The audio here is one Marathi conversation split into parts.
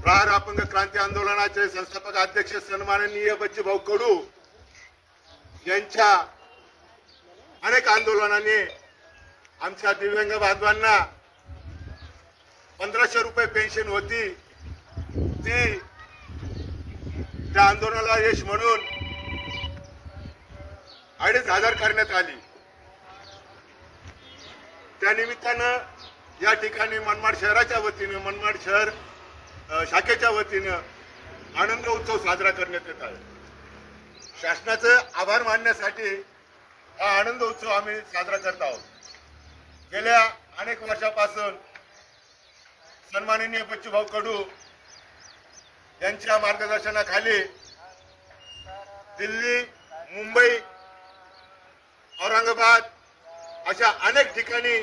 प्रहार अपंग क्रांती आंदोलनाचे संस्थापक अध्यक्ष सन्माननीय बच्चूभाऊ कडू यांच्या अनेक आंदोलनाने आमच्या दिव्यांग बांधवांना पंधराशे रुपये पेन्शन होती. ती त्या आंदोलनाला यश म्हणून अडीच हजार करण्यात आली. त्या निमित्तानं या ठिकाणी मनमाड शहराच्या वतीनं मनमाड शहर शाखेच्या वतीनं आनंद उत्सव साजरा करण्यात येत आहे. शासनाचं आभार मानण्यासाठी हा आनंद उत्सव आम्ही साजरा करत आहोत. गेल्या अनेक वर्षापासून सन्माननीय बच्चूभाऊ कडू यांच्या मार्गदर्शनाखाली दिल्ली मुंबई औरंगाबाद अशा अनेक ठिकाणी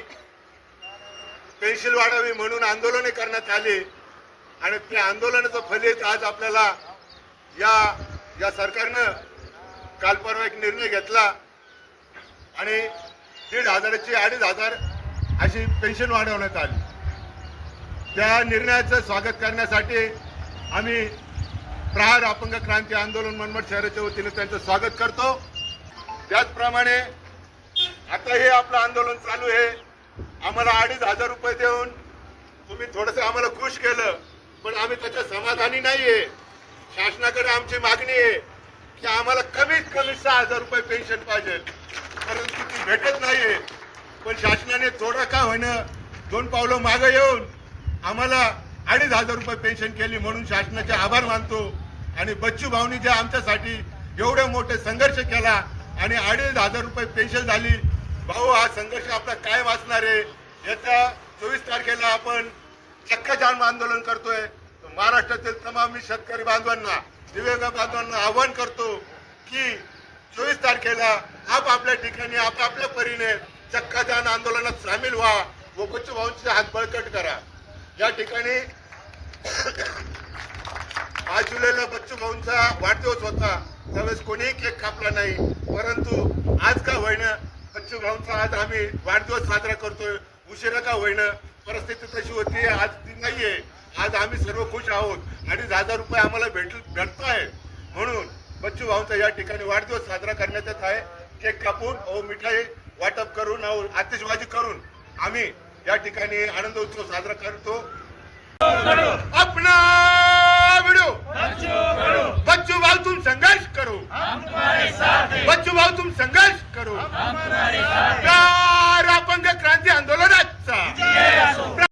पेन्शिल वाढावी म्हणून आंदोलने करण्यात आली. आणि त्या आंदोलनाचं फलित आज आपल्याला या या सरकारनं काल परवा एक निर्णय घेतला. आणि दीड हजाराची अडीच हजार अशी पेन्शन वाढवण्यात आली. त्या निर्णयाचं स्वागत करण्यासाठी आम्ही प्रहार अपंग क्रांती आंदोलन मनमट शहराच्या वतीने त्यांचं स्वागत करतो. त्याचप्रमाणे आता हे आपलं आंदोलन चालू आहे. आम्हाला अडीच हजार रुपये देऊन तुम्ही थोडस आम्हाला खुश केलं पण आम्ही त्याच्या समाधानी नाहीये. शासनाकडे आमची मागणी आहे की आम्हाला कमीत कमी सहा हजार रुपये पेन्शन पाहिजे. परंतु ती भेटत नाहीये. पण शासनाने थोडं का होईना दोन पावलं मागे येऊन आम्हाला अडीच हजार रुपये पेन्शन केली म्हणून शासनाचे आभार मानतो. आणि बच्चू भाऊनी जे आमच्यासाठी एवढे मोठे संघर्ष केला आणि अडीच हजार रुपये पेन्शन झाली भाऊ हा संघर्ष आपला कायम असणार आहे. येत्या चोवीस तारखेला आपण चक्काजाम आंदोलन करतोय. महाराष्ट्रातील तमाम शेतकरी बांधवांना दिव्यांग बांधवांना आवाहन करतो की चोवीस तारखेला आपापल्या ठिकाणी आपापल्या परीने चक्काजान आंदोलनात सामील व्हा व बच्चू भाऊंचे हात बळकट करा. या ठिकाणी आज जुलैला बच्चू भाऊंचा वाढदिवस होता. त्यावेळेस कोणीही केक कापला नाही. परंतु आज का होईना बच्चू भाऊंचा आज आम्ही वाढदिवस साजरा करतोय. उशिरा का होईन? परिस्थिती तशी होती आज ती नाही आहे आज आम्ही सर्व खुश आहोत. अडीच हजार रुपये आम्हाला भेट भेटतो आहे म्हणून बच्चू भाऊंचा या ठिकाणी वाढदिवस साजरा करण्यात येत आहे. केक कापून अहो मिठाई वाटप करून अहो आतिषबाजी करून आम्ही या ठिकाणी आनंद उत्सव साजरा करतो. बच्चू भाऊ तुम संघर्ष करू. बच्चू भाऊ तुम संघर्ष करू.